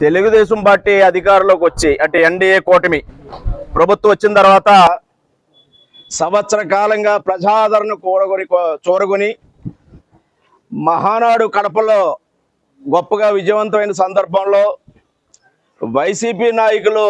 Telugu Desam party అధికారంలోకి వచ్చి అంటే ఎన్డీఏ కూటమి ప్రభుత్వం వచ్చిన తర్వాత సంవత్సర కాలంగా ప్రజాదరణ కూడగొని చూరగొని మహానాడు కడపలో గొప్పగా విజయవంతమైన సందర్భంలో వైసీపీ నాయకులు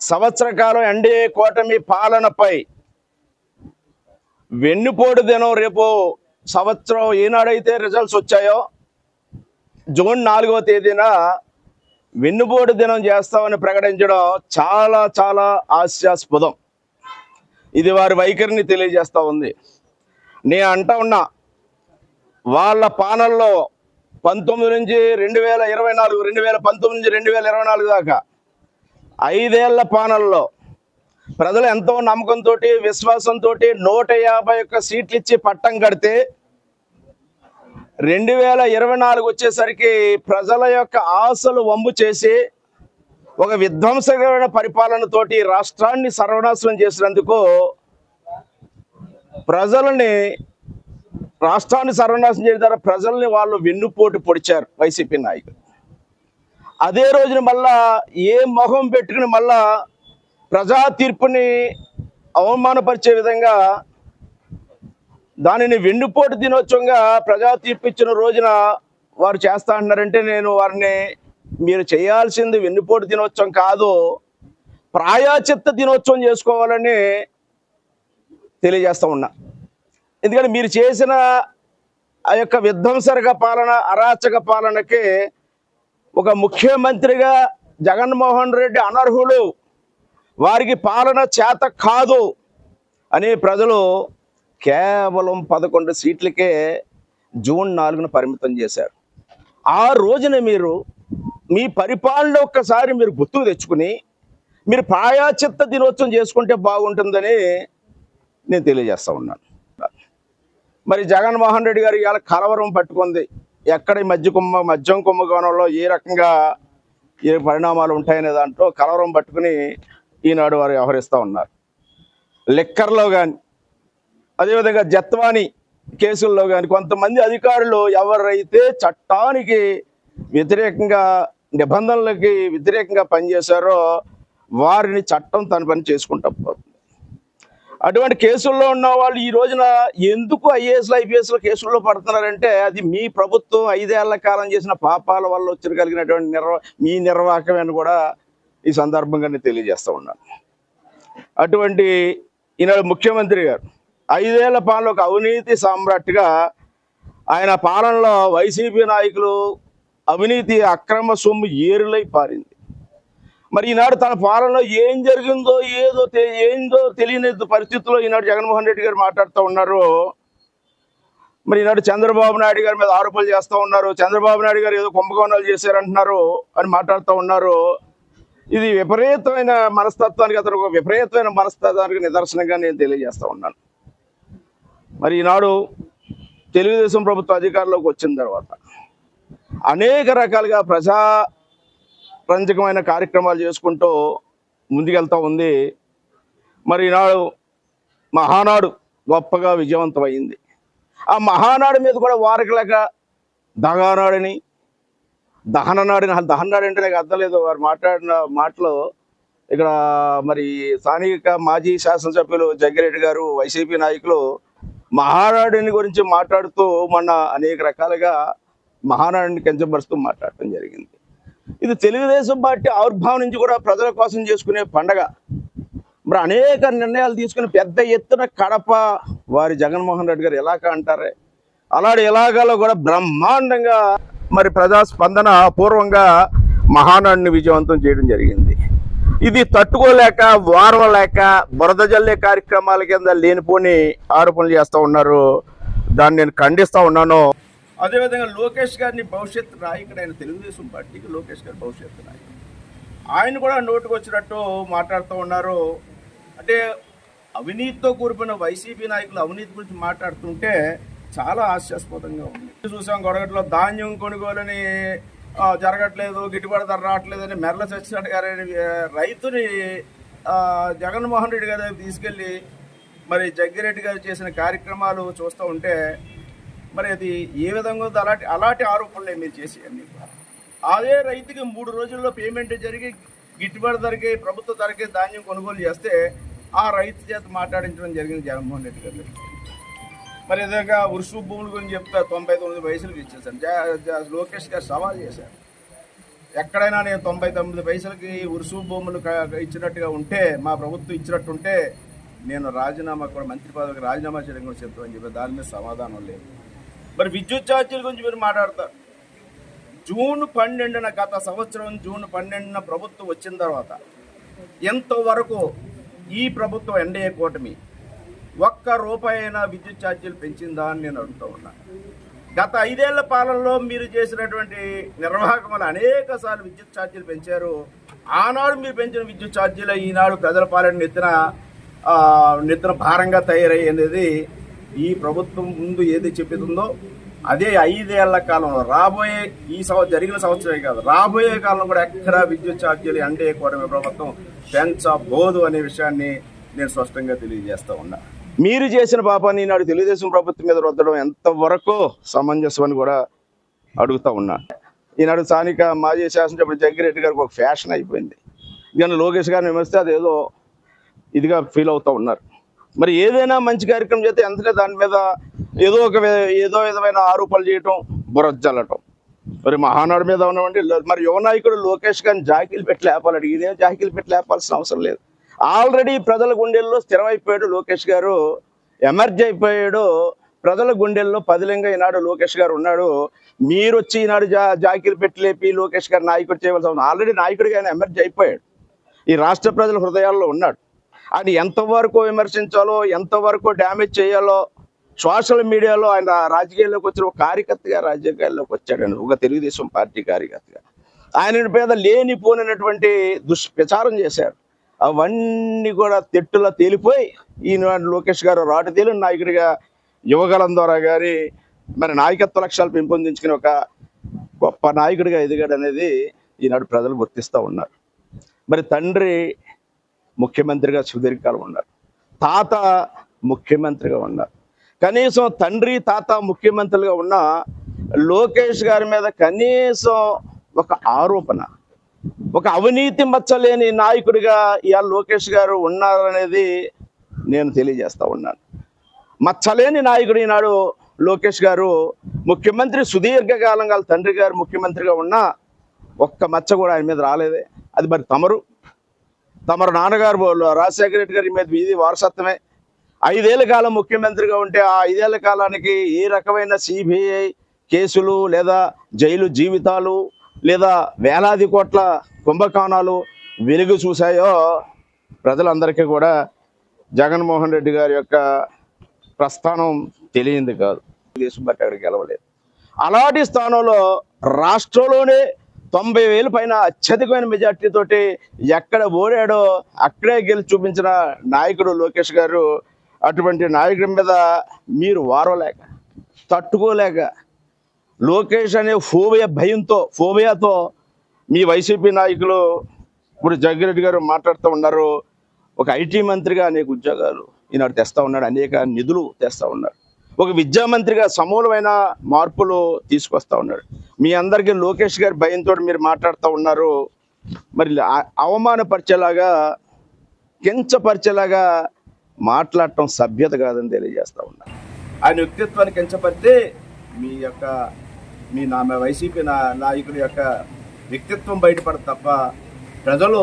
సంవత్సర కాలం ఎన్డీఏ కూటమి పాలనపై వెన్నుపోటు దినం రేపు సంవత్సరం ఏనాడైతే రిజల్ట్స్ వచ్చాయో జూన్ నాలుగవ తేదీన వెన్నుపోటు దినం చేస్తామని ప్రకటించడం చాలా చాలా హాస్యాస్పదం. ఇది వారి వైఖరిని తెలియజేస్తూ ఉంది. నేను అంటా ఉన్నా వాళ్ళ పానల్లో పంతొమ్మిది నుంచి రెండు వేల ఇరవై నాలుగు రెండు వేల పంతొమ్మిది నుంచి రెండు వేల ఇరవై నాలుగు దాకా ఐదేళ్ళ పానల్లో ప్రజలు ఎంతో నమ్మకంతో విశ్వాసంతో నూట యాభై ఒక్క సీట్లు ఇచ్చి పట్టం కడితే రెండు వేల ఇరవై నాలుగు వచ్చేసరికి ప్రజల యొక్క ఆశలు వంపు చేసి ఒక విధ్వంసకరమైన పరిపాలనతోటి రాష్ట్రాన్ని సర్వనాశనం చేసినందుకు ప్రజలని రాష్ట్రాన్ని సర్వనాశనం చేయడం ద్వారా ప్రజల్ని వాళ్ళు వెన్నుపోటు పొడిచారు వైసీపీ నాయకులు. అదే రోజున మళ్ళా ఏ మొహం పెట్టుకుని మళ్ళా ప్రజా తీర్పుని అవమానపరిచే విధంగా దానిని వెన్నుపోటు దినోత్సవంగా ప్రజా తీర్పు ఇచ్చిన రోజున వారు చేస్తా అంటున్నారంటే నేను వారిని మీరు చేయాల్సింది వెన్నుపోటు దినోత్సవం కాదు ప్రాయాచిత్త దినోత్సవం చేసుకోవాలని తెలియజేస్తూ ఉన్నా. ఎందుకంటే మీరు చేసిన ఆ యొక్క విధ్వంసరక పాలన అరాచక పాలనకి ఒక ముఖ్యమంత్రిగా జగన్మోహన్ రెడ్డి అనర్హులు. వారికి పాలన చేత కాదు అని ప్రజలు కేవలం పదకొండు సీట్లకే జూన్ నాలుగున పరిమితం చేశారు. ఆ రోజున మీరు మీ పరిపాలన ఒక్కసారి మీరు గుర్తుకు తెచ్చుకుని మీరు ప్రాయాచిత్త దినోత్సవం చేసుకుంటే బాగుంటుందని నేను తెలియజేస్తా ఉన్నాను. మరి జగన్మోహన్ రెడ్డి గారు ఇవాళ కలవరం పట్టుకుంది. ఎక్కడ ఈ మధ్య కుంభ మద్యం కుంభకోణంలో ఏ రకంగా ఏ పరిణామాలు ఉంటాయనే దాంట్లో కలవరం పట్టుకుని ఈనాడు వారు వ్యవహరిస్తూ ఉన్నారు. లిక్కర్లో కానీ అదేవిధంగా జత్వాని కేసుల్లో కానీ కొంతమంది అధికారులు ఎవరైతే చట్టానికి వ్యతిరేకంగా నిబంధనలకి వ్యతిరేకంగా పనిచేశారో వారిని చట్టం తన పని చేసుకుంటా పోతుంది. అటువంటి కేసుల్లో ఉన్న వాళ్ళు ఈ రోజున ఎందుకు ఐఏఎస్లు ఐపీఎస్లు కేసుల్లో పడుతున్నారంటే అది మీ ప్రభుత్వం ఐదేళ్ళ కాలం చేసిన పాపాల వల్ల వచ్చిన కలిగినటువంటి నిర్వ మీ నిర్వాహకమని కూడా ఈ సందర్భంగా నేను తెలియజేస్తూ ఉన్నాను. అటువంటి ఈనాడు ముఖ్యమంత్రి గారు ఐదేళ్ళ పాలన ఒక అవినీతి సామ్రాట్గా ఆయన పాలనలో వైసీపీ నాయకులు అవినీతి అక్రమ సొమ్ము ఏరులై పారింది. మరి ఈనాడు తన పాలనలో ఏం జరిగిందో ఏదో ఏందో తెలియని పరిస్థితుల్లో ఈనాడు జగన్మోహన్ రెడ్డి గారు మాట్లాడుతూ ఉన్నారు. మరి ఈనాడు చంద్రబాబు నాయుడు గారి మీద ఆరోపణలు చేస్తూ ఉన్నారు. చంద్రబాబు నాయుడు గారు ఏదో కుంభకోణాలు చేశారంటున్నారు అని మాట్లాడుతూ ఉన్నారు. ఇది విపరీతమైన మనస్తత్వానికి అతను ఒక విపరీతమైన మనస్తత్వానికి నిదర్శనంగా నేను తెలియజేస్తూ ఉన్నాను. మరి ఈనాడు తెలుగుదేశం ప్రభుత్వ అధికారంలోకి వచ్చిన తర్వాత అనేక రకాలుగా ప్రజా రంజకమైన కార్యక్రమాలు చేసుకుంటూ ముందుకెళ్తూ ఉంది. మరి ఈనాడు మహానాడు గొప్పగా విజయవంతమైంది. ఆ మహానాడు మీద కూడా వారకలేక దగానాడని దహననాడని అసలు దహననాడు అంటే నాకు అర్థం లేదు. వారు మాట్లాడిన మాటలు ఇక్కడ మరి స్థానిక మాజీ శాసనసభ్యులు జగ్గిరెడ్డి గారు వైసీపీ నాయకులు మహానాడుని గురించి మాట్లాడుతూ మొన్న అనేక రకాలుగా మహానాడుని కించపరుస్తూ మాట్లాడటం జరిగింది. ఇది తెలుగుదేశం పార్టీ ఆవిర్భావం నుంచి కూడా ప్రజల కోసం చేసుకునే పండగ. మరి అనేక నిర్ణయాలు తీసుకుని పెద్ద ఎత్తున కడప వారి జగన్మోహన్ రెడ్డి గారు ఎలాగ అంటారే? అలాంటి ఎలాగలో కూడా బ్రహ్మాండంగా మరి ప్రజాస్పందన పూర్వంగా మహానాడిని విజయవంతం చేయడం జరిగింది. ఇది తట్టుకోలేక వారవలేక బురద జల్లే కార్యక్రమాల కింద లేనిపోని ఆరోపణలు చేస్తూ ఉన్నారు. దాన్ని నేను ఖండిస్తూ ఉన్నాను. అదేవిధంగా లోకేష్ గారిని భవిష్యత్ నాయకుడు ఆయన తెలుగుదేశం పార్టీకి లోకేష్ గారి భవిష్యత్తు నాయకుడు. ఆయన కూడా నోటుకు వచ్చినట్టు మాట్లాడుతూ ఉన్నారు. అంటే అవినీతితో కూరుకున్న వైసీపీ నాయకులు అవినీతి గురించి మాట్లాడుతుంటే చాలా హాస్యాస్పదంగా ఉంది. చూసాం గొడగట్లో ధాన్యం కొనుగోలని జరగట్లేదు గిట్టుబాటు ధర రావట్లేదు అని మెర్ల సత్యనారాయణ గారు రైతుని జగన్మోహన్ రెడ్డి గారి దగ్గరికి తీసుకెళ్ళి మరి జగ్గిరెడ్డి గారు చేసిన కార్యక్రమాలు చూస్తూ ఉంటే మరి అది ఏ విధంగా అలాంటి అలాంటి ఆరోపణలే మీరు చేసేయండి. అదే రైతుకి మూడు రోజుల్లో పేమెంట్ జరిగి గిట్టుబాటు ధరకి ప్రభుత్వ ధరకి ధాన్యం కొనుగోలు చేస్తే ఆ రైతు చేత మాట్లాడించడం జరిగింది జగన్మోహన్ రెడ్డి గారు. మరి ఏదైనా ఉరుసు భూముల గురించి చెప్తా తొంభై తొమ్మిది పైసలకి ఇచ్చేసాను జా- లోకేష్ గారు సవాల్ చేశారు. ఎక్కడైనా నేను తొంభై తొమ్మిది పైసలకి ఉరుసు భూములు ఇచ్చినట్టుగా ఉంటే మా ప్రభుత్వం ఇచ్చినట్టు ఉంటే నేను రాజీనామా కూడా మంత్రి పదవికి రాజీనామా చేయడం కూడా చెప్తామని చెప్పి దాని మీద సమాధానం లేదు. మరి విద్యుత్ ఛార్జీల గురించి మీరు మాట్లాడతారు. జూన్ పన్నెండున గత సంవత్సరం జూన్ పన్నెండున ప్రభుత్వం వచ్చిన తర్వాత ఎంతవరకు ఈ ప్రభుత్వం ఎన్డీఏ కూటమి ఒక్క రూపాయి అయినా విద్యుత్ ఛార్జీలు పెంచిందా అని నేను అడుగుతూ ఉన్నా. గత ఐదేళ్ళ పాలనలో మీరు చేసినటువంటి నిర్వాహకములు అనేక సార్లు విద్యుత్ ఛార్జీలు పెంచారు. ఆనాడు మీరు పెంచిన విద్యుత్ ఛార్జీలు ఈనాడు ప్రజల పాలన నెత్తిన నిద్ర భారంగా తయారయ్యేది. ఈ ప్రభుత్వం ముందు ఏది చెప్తుందో అదే ఐదేళ్ళ కాలంలో. రాబోయే ఈ సంవత్సరం జరిగిన సంవత్సరమే కాదు రాబోయే కాలంలో కూడా ఎక్కడా విద్యుత్ ఛార్జీలు అంటే కూడమే ప్రభుత్వం పెంచబోదు అనే విషయాన్ని నేను స్పష్టంగా తెలియజేస్తా ఉన్నా. మీరు చేసిన పాపాన్ని ఈనాడు తెలుగుదేశం ప్రభుత్వం మీద రుద్దడం ఎంతవరకు సమంజసం అని కూడా అడుగుతా ఉన్నా. ఈనాడు స్థానిక మాజీ శాసనసభ్యుడు జగ్గిరెడ్డి గారికి ఒక ఫ్యాషన్ అయిపోయింది. కానీ లోకేష్ గారిని విమర్శిస్తే అదేదో ఇదిగా ఫీల్ అవుతా ఉన్నారు. మరి ఏదైనా మంచి కార్యక్రమం చేస్తే ఎంతనే దాని మీద ఏదో ఒక ఏదో విధమైన ఆరోపణలు చేయటం బురజల్లటం మరి మహానాడు మీద ఉన్నవండి మరి యువ నాయకుడు లోకేష్ గారిని జాకీలు పెట్టి లేపాలి ఇదేం జాకీలు పెట్టి లేపాల్సిన అవసరం లేదు. ఆల్రెడీ ప్రజల గుండెల్లో స్థిరమైపోయాడు లోకేష్ గారు. ఎమర్జ్ అయిపోయాడు. ప్రజల గుండెల్లో పదిలంగా ఈనాడు లోకేష్ గారు ఉన్నాడు. మీరు వచ్చి ఈనాడు జా జాకీలు పెట్టి లేపి లోకేష్ గారు నాయకుడు చేయవలసిన ఆల్రెడీ నాయకుడిగా ఆయన ఎమర్జ్ అయిపోయాడు. ఈ రాష్ట్ర ప్రజల హృదయాల్లో ఉన్నాడు. అది ఎంతవరకు విమర్శించాలో ఎంతవరకు డ్యామేజ్ చేయాలో సోషల్ మీడియాలో ఆయన రాజకీయాల్లోకి వచ్చిన ఒక కార్యకర్తగా రాజకీయాల్లోకి వచ్చాడు ఆయన. ఒక తెలుగుదేశం పార్టీ కార్యకర్తగా. ఆయన మీద లేనిపోనటువంటి దుష్ప్రచారం చేశారు. అవన్నీ కూడా తెట్టులా తేలిపోయి ఈనాడు లోకేష్ గారు రాటు తేలి నాయకుడిగా యువగలం ద్వారా గారి మరి నాయకత్వ లక్ష్యాలు పెంపొందించుకుని ఒక గొప్ప నాయకుడిగా ఎదిగాడు అనేది ఈనాడు ప్రజలు గుర్తిస్తూ ఉన్నారు. మరి తండ్రి ముఖ్యమంత్రిగా సుదీర్ఘకాలం ఉన్నారు. తాత ముఖ్యమంత్రిగా ఉన్నారు. కనీసం తండ్రి తాత ముఖ్యమంత్రులుగా ఉన్న లోకేష్ గారి మీద కనీసం ఒక ఆరోపణ ఒక అవినీతి మచ్చలేని నాయకుడిగా ఇవాళ లోకేష్ గారు ఉన్నారనేది నేను తెలియజేస్తా ఉన్నాను. మచ్చలేని నాయకుడు ఈనాడు లోకేష్ గారు ముఖ్యమంత్రి సుదీర్ఘకాలంగా వాళ్ళ తండ్రి గారు ముఖ్యమంత్రిగా ఉన్నా ఒక్క మచ్చ కూడా ఆయన మీద రాలేదే. అది మరి తమరు. తమరు నాన్నగారు రాజశేఖర రెడ్డి గారి మీద ఇది వారసత్వమే. ఐదేళ్ళ కాలం ముఖ్యమంత్రిగా ఉంటే ఆ ఐదేళ్ళ కాలానికి ఏ రకమైన సిబిఐ కేసులు లేదా జైలు జీవితాలు లేదా వేలాది కోట్ల కుంభకోణాలు వెలుగు చూశాయో ప్రజలందరికీ కూడా జగన్మోహన్ రెడ్డి గారి యొక్క ప్రస్థానం తెలియంది కాదు. దేశం బట్టి అక్కడ గెలవలేదు అలాంటి స్థానంలో రాష్ట్రంలోనే తొంభై వేల పైన అత్యధికమైన మెజార్టీతోటి ఎక్కడ ఓడాడో అక్కడే గెలిచి చూపించిన నాయకుడు లోకేష్ గారు అటువంటి నాయకుడి మీద మీరు వారలేక తట్టుకోలేక లోకేష్ అనే ఫోబియా భయంతో ఫోబియాతో మీ వైసీపీ నాయకులు ఇప్పుడు జగ్గిరెడ్డి గారు మాట్లాడుతూ ఉన్నారు. ఒక ఐటీ మంత్రిగా అనేక ఉద్యోగాలు ఈనాడు తెస్తా ఉన్నాడు అనేక నిధులు తెస్తా ఉన్నాడు. ఒక విద్యా మంత్రిగా సమూలమైన మార్పులు తీసుకొస్తా ఉన్నాడు. మీ అందరికీ లోకేష్ గారి భయంతో మీరు మాట్లాడుతూ ఉన్నారు. మరి అవమానపరిచేలాగా కించపరిచేలాగా మాట్లాడటం సభ్యత కాదని తెలియజేస్తూ ఉన్నారు. ఆయన వ్యక్తిత్వాన్ని కించపరితే మీ యొక్క మీ నా వైసీపీ నా నాయకుడి యొక్క వ్యక్తిత్వం బయటపడదు తప్ప ప్రజలు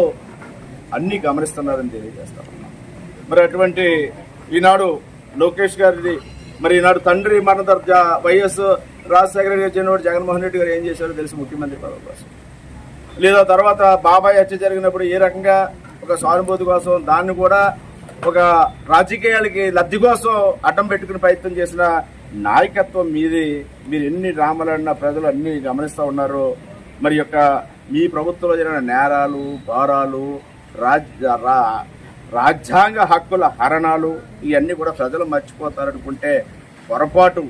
అన్నీ గమనిస్తున్నారని తెలియజేస్తా మరి అటువంటి ఈనాడు లోకేష్ గారిది మరి ఈనాడు తండ్రి మరణ దర్జా వైఎస్ రాజశేఖర రెడ్డి వచ్చినప్పుడు జగన్మోహన్ రెడ్డి గారు ఏం చేశారో తెలిసి ముఖ్యమంత్రి పదవి కోసం. లేదా తర్వాత బాబాయ్ హత్య జరిగినప్పుడు ఏ రకంగా ఒక సానుభూతి కోసం దాన్ని కూడా ఒక రాజకీయాలకి లబ్ధి కోసం అడ్డం పెట్టుకుని ప్రయత్నం చేసిన నాయకత్వం మీది మీరు ఎన్ని డ్రామాలన్నా ప్రజలు అన్ని గమనిస్తూ ఉన్నారు. మరి యొక్క మీ ప్రభుత్వంలో జరిగిన నేరాలు భారాలు రాజ్య రా- రాజ్యాంగ హక్కుల హరణాలు ఇవన్నీ కూడా ప్రజలు మర్చిపోతారనుకుంటే పొరపాటు.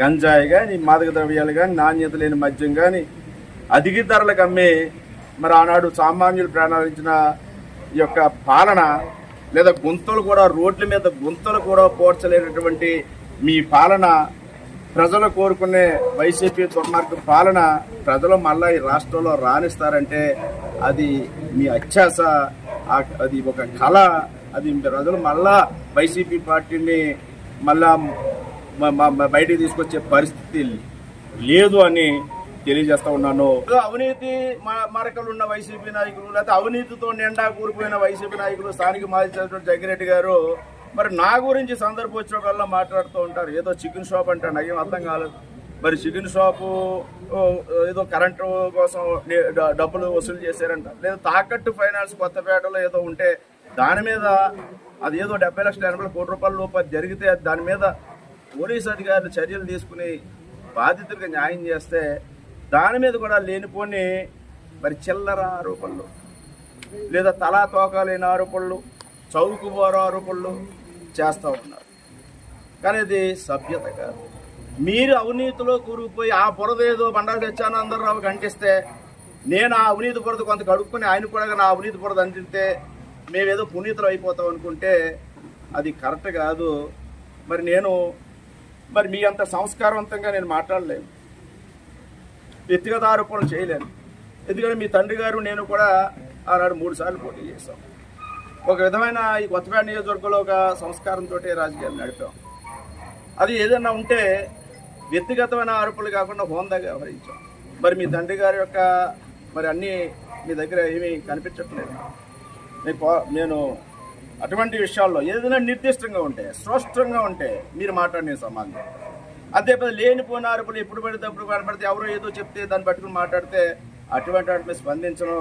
గంజాయి కానీ మాదక ద్రవ్యాలు కానీ నాణ్యత లేని మద్యం కానీ అధిక ధరలకు అమ్మి మరి ఆనాడు సామాన్యులు ప్రాణాలించిన ఈ యొక్క పాలన లేదా గుంతలు కూడా రోడ్ల మీద గుంతలు కూడా పోడ్చలేనటువంటి మీ పాలన ప్రజలు కోరుకునే వైసీపీ దుర్మార్గ పాలన ప్రజలు మళ్ళా ఈ రాష్ట్రంలో రాణిస్తారంటే అది మీ అత్యాస అది ఒక కళ. అది ప్రజలు మళ్ళా వైసీపీ పార్టీని మళ్ళా బయటికి తీసుకొచ్చే పరిస్థితి లేదు అని తెలియజేస్తా ఉన్నాను. అవినీతి మరకలు ఉన్న వైసీపీ నాయకులు లేకపోతే అవినీతితో నిండా కూలిపోయిన వైసీపీ నాయకులు స్థానిక మాజీ జగన్ రెడ్డి గారు మరి నా గురించి సందర్భం వచ్చినప్పుడల్లా మాట్లాడుతూ ఉంటారు. ఏదో చికెన్ షాప్ అంటే నాకు ఏం అర్థం కాలేదు. మరి చికెన్ షాపు ఏదో కరెంటు కోసం డబ్బులు వసూలు చేశారంట. లేదా తాకట్టు ఫైనాన్స్ కొత్తపేటలో ఏదో ఉంటే దాని మీద అది ఏదో డెబ్బై లక్షల ఎనభై కోటి రూపాయల లోపు అది జరిగితే దాని మీద పోలీసు అధికారులు చర్యలు తీసుకుని బాధితులకు న్యాయం చేస్తే దాని మీద కూడా లేనిపోని మరి చిల్లర ఆరోపణలు. లేదా తలా తోక లేని ఆరోపణలు చౌకుబోరు ఆరోపణలు చేస్తూ ఉన్నారు. కానీ అది సభ్యత కాదు. మీరు అవినీతిలో కూరుకుపోయి ఆ బురద ఏదో బండారు సత్యానందరావు అంటిస్తే నేను ఆ అవినీతి బురద కొంత కడుక్కొని ఆయన కూడా నా అవినీతి బురద అందితే మేమేదో పునీతులు అయిపోతాం అనుకుంటే అది కరెక్ట్ కాదు. మరి నేను మరి మీ అంత సంస్కారవంతంగా నేను మాట్లాడలేను. వ్యక్తిగత ఆరోపణలు చేయలేను. ఎందుకంటే మీ తండ్రి గారు నేను కూడా ఆనాడు మూడు సార్లు పోటీ చేశాం. ఒక విధమైన ఈ కొత్తపేట నియోజకవర్గంలో ఒక సంస్కారంతో రాజకీయాలు నడిపాం. అది ఏదైనా ఉంటే వ్యక్తిగతమైన ఆరోపణలు కాకుండా హోందాగా వ్యవహరించాం. మరి మీ తండ్రి గారి యొక్క మరి అన్నీ మీ దగ్గర ఏమీ కనిపించట్లేదు. నేను నేను అటువంటి విషయాల్లో ఏదైనా నిర్దిష్టంగా ఉంటే స్పష్టంగా ఉంటే మీరు మాట్లాడిన సమాధానం. అదే పెద్ద లేనిపోయిన ఆరోపణలు ఎప్పుడు పడితే అప్పుడు కనపడితే ఎవరో ఏదో చెప్తే దాన్ని పట్టుకుని మాట్లాడితే అటువంటి వాటిపై స్పందించడం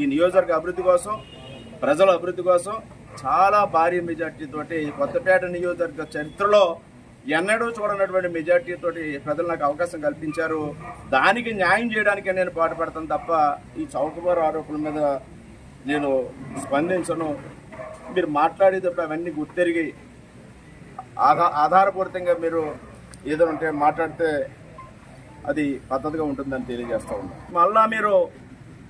ఈ నియోజకవర్గ అభివృద్ధి కోసం ప్రజల అభివృద్ధి కోసం చాలా భారీ మెజార్టీతో కొత్తపేట నియోజకవర్గ చరిత్రలో ఎన్నడూ చూడనటువంటి మెజార్టీతో ప్రజలు నాకు అవకాశం కల్పించారు. దానికి న్యాయం చేయడానికే నేను పాటుపడతాను తప్ప ఈ చౌకబారు ఆరోపణల మీద నేను స్పందించను. మీరు మాట్లాడేటప్పుడు అవన్నీ గుర్తెరిగి ఆధా ఆధారపూరితంగా మీరు ఏదో ఉంటే మాట్లాడితే అది పద్ధతిగా ఉంటుందని తెలియజేస్తూ ఉన్నాను. మళ్ళా మీరు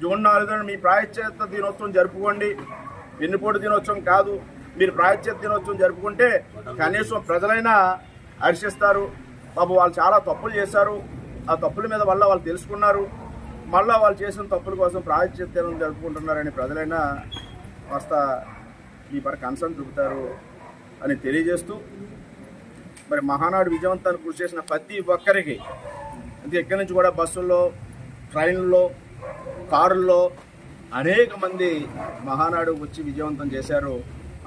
జూన్ నాలుగున మీ ప్రాయశ్చేత్త దినోత్సవం జరుపుకోండి. వెన్నుపోటు దినోత్సవం కాదు మీరు ప్రాయశ్చిత్త దినోత్సవం జరుపుకుంటే కనీసం ప్రజలైనా హర్షిస్తారు. బాబు వాళ్ళు చాలా తప్పులు చేశారు. ఆ తప్పుల మీద వల్ల వాళ్ళు తెలుసుకున్నారు. మళ్ళీ వాళ్ళు చేసిన తప్పుల కోసం ప్రాయశ్చిత్తం జరుపుకుంటున్నారని ప్రజలైనా కాస్త ఈ పర కన్సర్న్ చూపుతారు అని తెలియజేస్తూ మరి మహానాడు విజయవంతాన్ని కృషి చేసిన ప్రతి ఒక్కరికి అంటే ఇక్కడి నుంచి కూడా బస్సుల్లో ట్రైన్లో కారుల్లో అనేక మంది మహానాడు వచ్చి విజయవంతం చేశారు.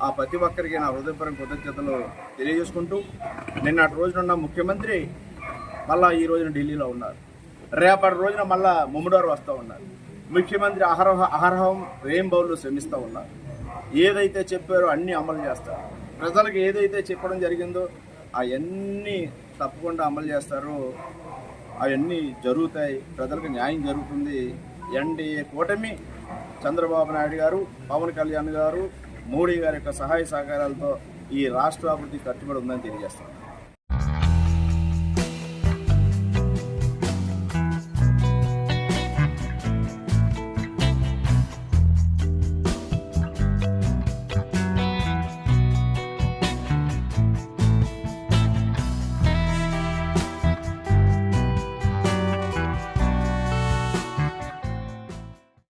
ఆ ప్రతి ఒక్కరికి నా హృదయపరం కృతజ్ఞతలు తెలియజేసుకుంటూ నిన్నటి రోజున ముఖ్యమంత్రి మళ్ళా ఈ రోజున ఢిల్లీలో ఉన్నారు. రేపటి రోజున మళ్ళా ముమ్మడారు వస్తూ ఉన్నారు. ముఖ్యమంత్రి అహరహ అహర్హం రేంబౌళ్ళు శ్రమిస్తూ ఉన్నారు. ఏదైతే చెప్పారో అన్నీ అమలు చేస్తారు. ప్రజలకు ఏదైతే చెప్పడం జరిగిందో అవన్నీ తప్పకుండా అమలు చేస్తారు. అవన్నీ జరుగుతాయి. ప్రజలకు న్యాయం జరుగుతుంది. ఎన్డీఏ కూటమి చంద్రబాబు నాయుడు గారు పవన్ కళ్యాణ్ గారు మోడీ గారి యొక్క సహాయ సహకారాలతో ఈ రాష్ట్ర అభివృద్ధి కట్టుబడి ఉందని తెలియజేస్తాను